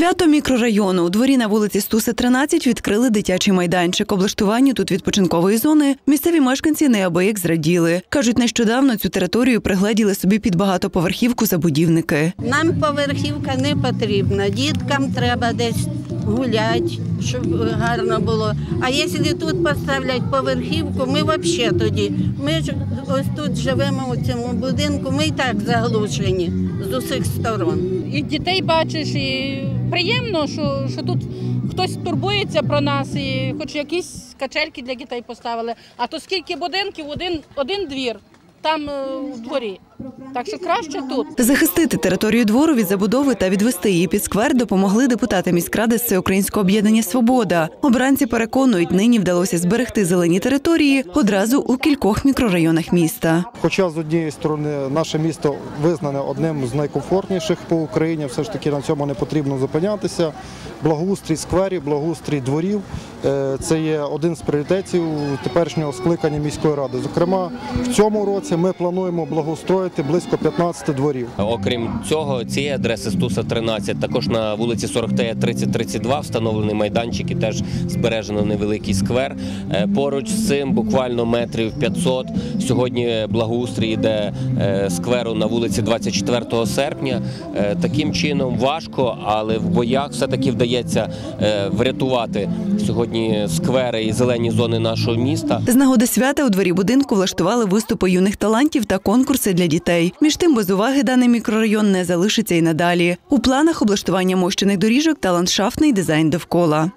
Свято мікрорайону у дворі на вулиці Стуса 13 відкрили дитячий майданчик. Облаштуванню тут відпочинкової зони місцеві мешканці неабияк зраділи. кажуть, нещодавно цю територію пригледіли собі під багатоповерхівку забудівники. Нам поверхівка не потрібна. Діткам треба десь гуляти, щоб гарно було. А якщо тут поставлять поверхівку, ми взагалі тоді. Ми ж ось тут живемо у цьому будинку, ми і так заглушені з усіх сторон. і дітей бачиш, і приємно, що, що тут хтось турбується про нас, і хоч якісь качельки для дітей поставили. А то скільки будинків, один, один двір, там е, у дворі. Так що краще тут. Захистити територію двору від забудови та відвести її під сквер допомогли депутати міськради з Всеукраїнського об'єднання Свобода. Обранці переконують, нині вдалося зберегти зелені території одразу у кількох мікрорайонах міста. Хоча з однієї сторони наше місто визнане одним з найкомфортніших по Україні, все ж таки на цьому не потрібно зупинятися. Благоустрій скверів, благоустрій дворів е, це є один з пріоритетів теперішнього скликання міської ради. Зокрема, в цьому році ми плануємо благоустроїти близько 15 дворів. Окрім цього, цієї адреси Стуса 13, також на вулиці 40Т-3032 встановлений майданчик і теж збережено невеликий сквер. Е, Поруч з цим буквально метрів 500. Сьогодні благоустрій йде е, скверу на вулиці 24 серпня. Е, Таким чином важко, але в боях все-таки вдається врятувати сьогодні сквери і зелені зони нашого міста. З нагоди свята у дворі будинку влаштували виступи юних талантів та конкурси для дітей. Між тим, без уваги даний мікрорайон не залишиться і надалі. У планах облаштування мощених доріжок та ландшафтний дизайн довкола.